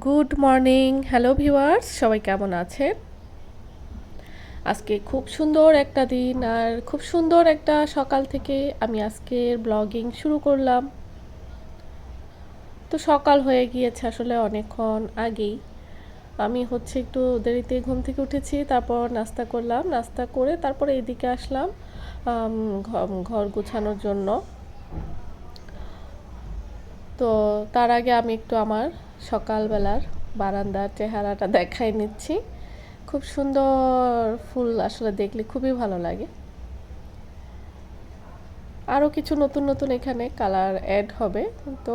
Good morning, hello viewers, সবাই কেমন আছেন? আজকে খুব সুন্দর একটা দিন আর খুব সুন্দর একটা সকাল থেকে আমি আজকের ব্লগিং শুরু করলাম। তো সকাল হয়ে গিয়েছে আসলে অনেকক্ষণ আগেই। আমি হচ্ছে একটু দেরিতে ঘুম থেকে উঠেছি, তারপর নাস্তা করলাম, নাস্তা করে তারপর এইদিকে আসলাম ঘর গুছানোর জন্য। তো তার আগে আমি একটু আমার সকালবেলার বারান্দার চেহারাটা দেখাই নিচ্ছি। খুব সুন্দর ফুল আসলে দেখলে খুবই ভালো লাগে। আরও কিছু নতুন নতুন এখানে কালার অ্যাড হবে। তো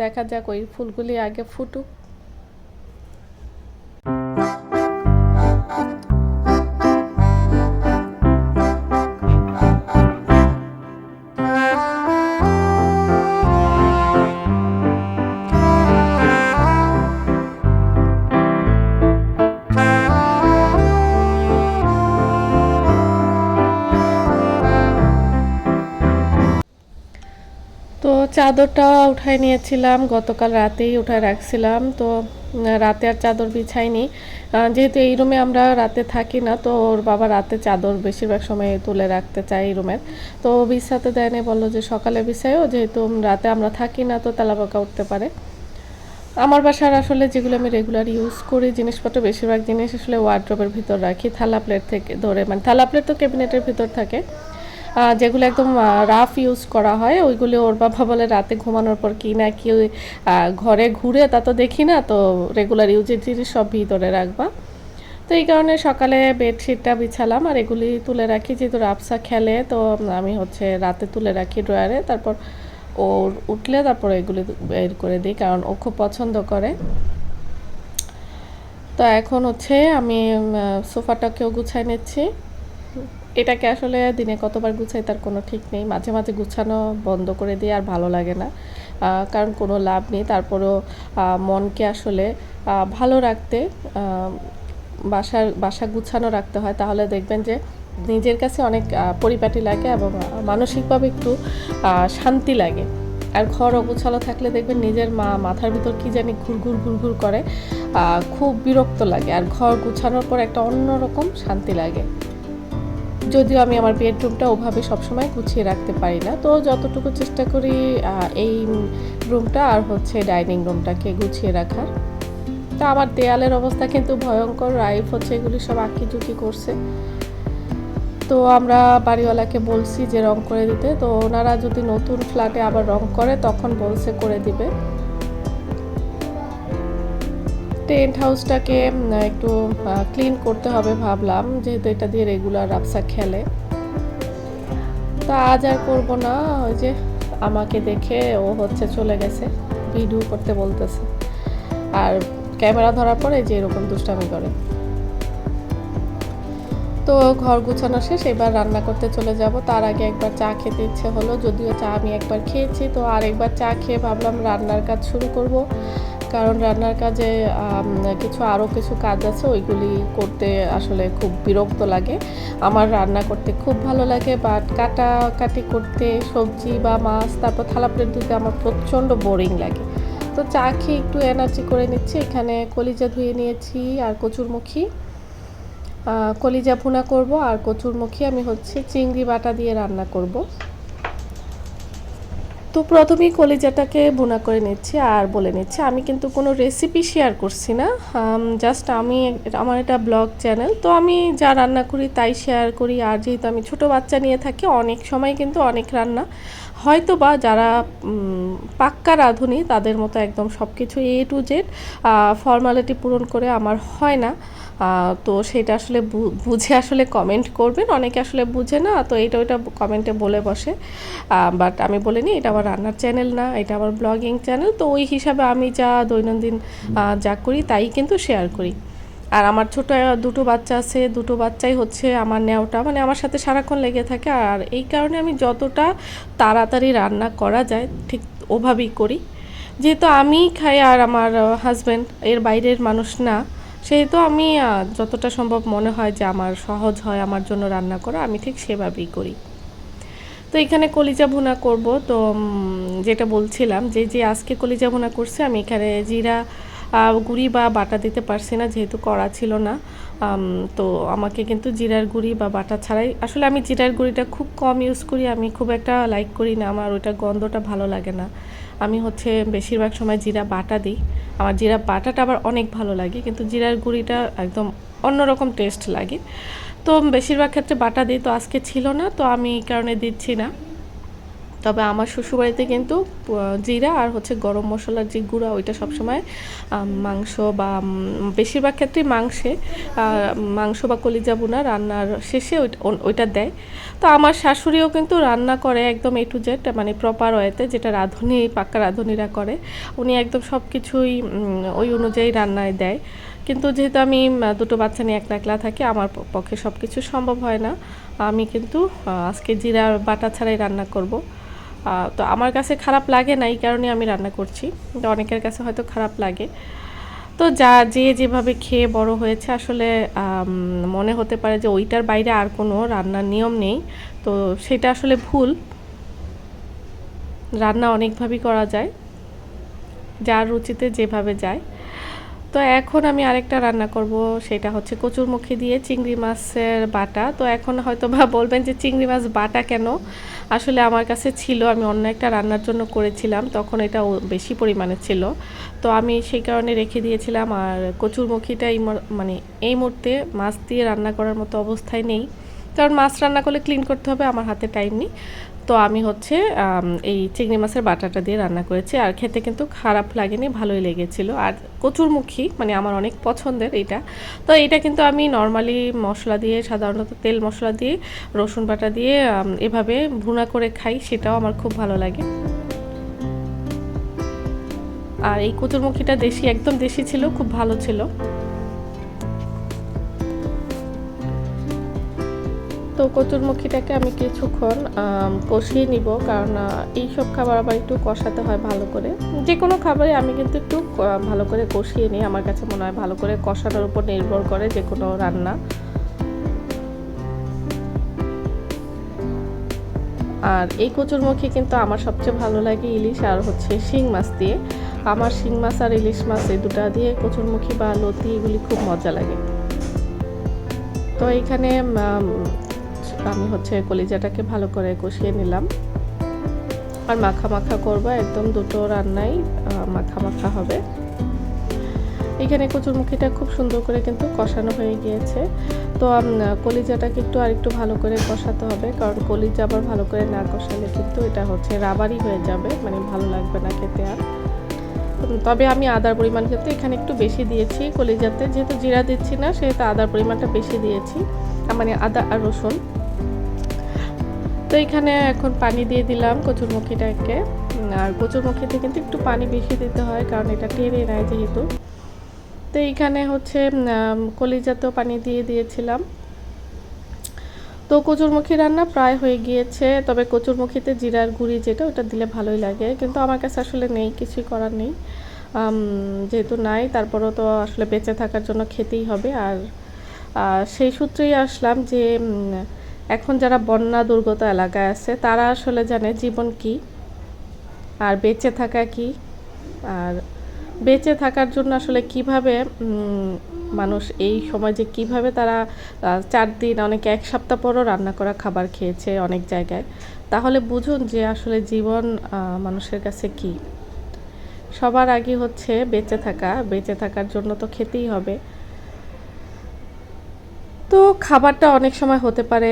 দেখা যাক ওই ফুলগুলি আগে ফুটুক। চাদরটা উঠাই নিয়েছিলাম, গতকাল রাতেই উঠায় রাখছিলাম, তো রাতে আর চাদর বিছাইনি। যেহেতু এই রুমে আমরা রাতে থাকি না, তো ওর বাবা রাতে চাদর বেশিরভাগ সময় তুলে রাখতে চায় এই রুমের। তো বিছাতে দেয়নি, বলল যে সকালে বিছাইও যেহেতু রাতে আমরা থাকি না, তো তেলাপাকা উঠতে পারে। আমার বাসার আসলে যেগুলো আমি রেগুলার ইউজ করি, জিনিসপত্র বেশিরভাগ জিনিস আসলে ওয়ার্ড্রোবের ভিতর রাখি, থালা প্লেট থেকে ধরে মানে থালা প্লেট তো ক্যাবিনেটের ভিতর থাকে। যেগুলো একদম রাফ ইউজ করা হয়, ওইগুলো ওর বাবা বলে রাতে ঘুমানোর পর কি না কি ঘরে ঘুরে তা তো দেখি না, তো রেগুলার ইউজের জিনিস সব ভিতরে রাখবা। তো এই কারণে সকালে বেডশিটটা বিছালাম, আর এগুলি তুলে রাখি, যেহেতু রাপসা খেলে, তো আমি হচ্ছে রাতে তুলে রাখি ড্রয়ারে তারপর ও উঠলে তারপর এগুলি বের করে দিই, কারণ ও খুব পছন্দ করে। তো এখন হচ্ছে আমি সোফাটাকেও গুছাই নিচ্ছি। এটাকে আসলে দিনে কতবার গুছাই তার কোনো ঠিক নেই। মাঝে মাঝে গুছানো বন্ধ করে দিয়ে আর ভালো লাগে না। কারণ কোনো লাভ নেই। তারপরেও মনকে আসলে ভালো রাখতে বাসার, বাসা গুছানো রাখতে হয়। তাহলে দেখবেন যে নিজের কাছে অনেক পরিপাটি লাগে এবং মানসিকভাবে একটু শান্তি লাগে। আর ঘর অগোছালো থাকলে দেখবেন নিজের মা, মাথার ভিতর কি জানি ঘুরঘুর ঘুরঘুর করে। খুব বিরক্ত লাগে। আর ঘর গুছানোর পর একটা অন্যরকম শান্তি লাগে। যদিও আমি আমার বেডরুমটা ওভাবে সবসময় গুছিয়ে রাখতে পারি না, তো যতটুকু চেষ্টা করি এই রুমটা আর হচ্ছে ডাইনিং রুমটাকে গুছিয়ে রাখার। তা আমার দেয়ালের অবস্থা কিন্তু ভয়ঙ্কর, রাইফ হচ্ছে এগুলি সব আঁকি ঝুঁকি করছে। তো আমরা বাড়িওয়ালাকে বলছি যে রং করে দিতে, তো ওনারা যদি নতুন ফ্ল্যাটে আবার রং করে, তখন বলছে করে দিবে। টেন্ট হাউসটাকে একটু ক্লিন করতে হবে ভাবলাম, যেহেতু এটা দিয়ে রেগুলার রাবসা খেলে। তা আজ আর করব না, ওই যে আমাকে দেখে ও হচ্ছে চলে গেছে, ভিডিও করতে বলতেছে। আর ক্যামেরা ধরার পরে যে এরকম দুষ্টামি করে। তো ঘর গুছানো শেষ, এবার রান্না করতে চলে যাব। তার আগে একবার চা খেতে ইচ্ছে হলো, যদিও চা আমি একবার খেয়েছি, তো আর একবার চা খেয়ে ভাবলাম রান্নার কাজ শুরু করব। কারণ রান্নার কাজে কিছু আরও কিছু কাজ আছে, ওইগুলি করতে আসলে খুব বিরক্ত লাগে। আমার রান্না করতে খুব ভালো লাগে বাট কাটা কাটি করতে সবজি বা মাছ, তারপর থালা প্লেট ধুতে আমার প্রচণ্ড বোরিং লাগে। তো চা খেয়ে একটু এনার্জি করে নিচ্ছি, এখানে কলিজা ধুয়ে নিয়েছি আর কচুরমুখী। কলিজা ভুনা করব আর কচুরমুখী আমি হচ্ছে চিংড়ি বাটা দিয়ে রান্না করব। তো প্রথমেই কলিজাটাকে বোনা করে নিচ্ছি আর বলে নিচ্ছি, আমি কিন্তু কোনো রেসিপি শেয়ার করছি না। জাস্ট আমি আমার এটা ব্লগ চ্যানেল তো আমি যা রান্না করি তাই শেয়ার করি। আর যেহেতু আমি ছোট বাচ্চা নিয়ে থাকি, অনেক সময় কিন্তু অনেক রান্না। হয়তো বা যারা পাক্কা রাঁধুনি, তাদের মতো একদম সব কিছু এ টু জেড ফর্মালিটি পূরণ করে আমার হয় না। তো সেটা আসলে বুঝে আসলে কমেন্ট করবেন। অনেকে আসলে বুঝে না তো এটা ওইটা কমেন্টে বলে বসে। বাট আমি বলিনি এটা আমার রান্নার চ্যানেল না এটা আমার ব্লগিং চ্যানেল তো ওই হিসাবে আমি যা দৈনন্দিন যা করি তাই কিন্তু শেয়ার করি। আর আমার ছোট দুটো বাচ্চা আছে দুটো বাচ্চাই হচ্ছে আমার নেওয়াটা মানে আমার সাথে সারাক্ষণ লেগে থাকে। আর এই কারণে আমি যতটা তাড়াতাড়ি রান্না করা যায় ঠিক ওভাবেই করি। যেহেতু আমি খাই আর আমার হাজব্যান্ড এর বাইরের মানুষ না সেহেতু আমি যতটা সম্ভব মনে হয় যে আমার সহজ হয় আমার জন্য রান্না করা, আমি ঠিক সেভাবেই করি। তো এখানে কলিজা ভুনা করব। তো যেটা বলছিলাম যে যে আজকে কলিজা ভুনা করছে, আমি এখানে জিরা গুঁড়ি বা বাটা দিতে পারছি না, যেহেতু করা ছিল না। তো আমাকে কিন্তু জিরার গুঁড়ি বা বাটা ছাড়াই, আসলে আমি জিরার গুঁড়িটা খুব কম ইউজ করি, আমি খুব একটা লাইক করি না, আমার ওইটা গন্ধটা ভালো লাগে না। আমি হচ্ছে বেশিরভাগ সময় জিরা বাটা দিই। আমার জিরা বাটাটা আবার অনেক ভালো লাগে, কিন্তু জিরার গুঁড়িটা একদম অন্যরকম টেস্ট লাগে। তো বেশিরভাগ ক্ষেত্রে বাটা দিই, তো আজকে ছিল না, তো আমি এই কারণে দিচ্ছি না। তবে আমার শ্বশুরবাড়িতে কিন্তু জিরা আর হচ্ছে গরম মশলার যে গুঁড়া, ওইটা সবসময় মাংস বা বেশিরভাগ ক্ষেত্রেই মাংসে মাংস বা কলিজা বুনা রান্নার শেষে ওইটা দেয়। তো আমার শাশুড়িও কিন্তু রান্না করে একদম এ টু জেড মানে প্রপার ওয়েতে, যেটা রাঁধুনি পাক্কা রাঁধুনিরা করে, উনি একদম সব কিছুই ওই অনুযায়ী রান্নায় দেয়। কিন্তু যেহেতু আমি দুটো বাচ্চা নিয়ে একলা একলা থাকি, আমার পক্ষে সব কিছু সম্ভব হয় না। আমি কিন্তু আজকে জিরা বাটা ছাড়াই রান্না করব। তো আমার কাছে খারাপ লাগে না, এই কারণে আমি রান্না করছি। অনেকের কাছে হয়তো খারাপ লাগে। তো যা, যে যেভাবে খেয়ে বড় হয়েছে, আসলে মনে হতে পারে যে ওইটার বাইরে আর কোনো রান্নার নিয়ম নেই। তো সেটা আসলে ভুল। রান্না অনেকভাবেই করা যায়। যার রুচিতে যেভাবে যায়। তো এখন আমি আরেকটা রান্না করব, সেটা হচ্ছে কচুরমুখী দিয়ে চিংড়ি মাছের বাটা। তো এখন হয়তো বা বলবেন যে চিংড়ি মাছ বাটা কেন? আসলে আমার কাছে ছিল, আমি অন্য একটা রান্নার জন্য করেছিলাম, তখন এটা বেশি পরিমাণে ছিল। তো আমি সেই কারণে রেখে দিয়েছিলাম, আর কচুরমুখীটা এই মানে এই মুহূর্তে মাছ দিয়ে রান্না করার মতো অবস্থায় নেই। কারণ মাছ রান্না করলে ক্লিন করতে হবে, আমার হাতে টাইম নেই। তো আমি হচ্ছে এই চিংড়ি মাছের বাটাটা দিয়ে রান্না করেছি। আর খেতে কিন্তু খারাপ লাগেনি, ভালোই লেগেছিল। আর কচুরমুখী মানে আমার অনেক পছন্দের এটা তো এটা কিন্তু আমি নর্মালি মশলা দিয়ে, সাধারণত তেল মশলা দিয়ে, রসুন বাটা দিয়ে এভাবে ভুনা করে খাই, সেটাও আমার খুব ভালো লাগে। আর এই কচুরমুখীটা দেশি, একদম দেশি ছিল, খুব ভালো ছিল। তো কচুরমুখীটাকে আমি কিছুক্ষণ কষিয়ে নিব। কারণ আহ, এইসব খাবার আবার একটু কষাতে হয় ভালো করে। যে কোনো খাবারে আমি কিন্তু একটু ভালো করে কষিয়ে নিই। আমার কাছে মনে হয় ভালো করে কষানোর উপর নির্ভর করে যে কোনো রান্না। আর এই কচুরমুখী কিন্তু আমার সবচেয়ে ভালো লাগে ইলিশ আর হচ্ছে শিং মাছ দিয়ে। আমার শিং মাছ আর ইলিশ মাছ এই দুটা দিয়ে কচুরমুখী বা লতি এগুলি খুব মজা লাগে। তো এখানে আমি হচ্ছে কলিজাটাকে ভালো করে কষিয়ে নিলাম। আর মাখা মাখা করব, একদম দুটো রান্নাই মাখা মাখা হবে। এখানে কচুরমুখীটা খুব সুন্দর করে কিন্তু কষানো হয়ে গিয়েছে। তো কলিজাটাকে একটু আর একটু ভালো করে কষাতে হবে, কারণ কলিজা আবার ভালো করে না কষালে কিন্তু এটা হচ্ছে রাবারই হয়ে যাবে মানে ভালো লাগবে না খেতে আর। তবে আমি আদার পরিমাণ কিন্তু এখানে একটু বেশি দিয়েছি কলিজাতে, যেহেতু জিরা দিচ্ছি না, সেহেতু আদার পরিমাণটা বেশি দিয়েছি মানে আদা আর রসুন। তো এখানে এখন পানি দিয়ে দিলাম কচুরমুখীটাকে। আর কচুরমুখীতে কিন্তু একটু পানি বেশি দিতে হয় কারণ এটা টেনে নেয় যেহেতু। তো এইখানে হচ্ছে উম, কলিজাতেও পানি দিয়ে দিয়েছিলাম। তো কচুরমুখী রান্না প্রায় হয়ে গিয়েছে তবে কচুরমুখীতে জিরার গুঁড়ি যেটা ওটা দিলে ভালোই লাগে। কিন্তু আমার কাছে আসলে নেই কিছুই করার নেই। যেহেতু নাই তারপরও তো আসলে বেঁচে থাকার জন্য খেতেই হবে। আর সেই সূত্রেই আসলাম যে এখন যারা বন্যা দুর্গত এলাকায় আছে, তারা আসলে জানে জীবন কি, আর বেঁচে থাকা কি, আর বেঁচে থাকার জন্য আসলে কীভাবে মানুষ এই সময় যে কীভাবে তারা চার দিন অনেকে এক সপ্তাহ পরও রান্না করা খাবার খেয়েছে অনেক জায়গায়, তাহলে বুঝুন যে আসলে জীবন মানুষের কাছে কি। সবার আগে হচ্ছে বেঁচে থাকা, বেঁচে থাকার জন্য তো খেতেই হবে। তো খাবারটা অনেক সময় হতে পারে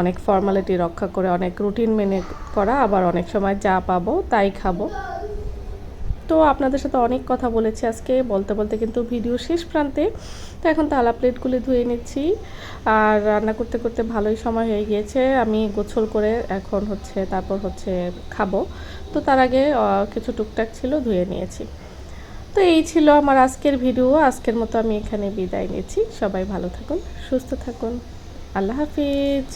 অনেক ফর্মালিটি রক্ষা করে, অনেক রুটিন মেনে করা, আবার অনেক সময় যা পাবো তাই খাব। তো আপনাদের সাথে অনেক কথা বলেছি আজকে, বলতে বলতে কিন্তু ভিডিও শেষ প্রান্তে। তো এখন তালা প্লেটগুলি ধুয়ে নিচ্ছি। আর রান্না করতে করতে ভালোই সময় হয়ে গিয়েছে। আমি গোছল করে এখন হচ্ছে, তারপর হচ্ছে খাব। তো তার আগে কিছু টুকটাক ছিল ধুয়ে নিয়েছি। তো এই ছিল আমার আজকের ভিডিও আজকের মতো আমি এখানে বিদায় নিচ্ছি। সবাই ভালো থাকুন, সুস্থ থাকুন। আল্লাহ হাফিজ।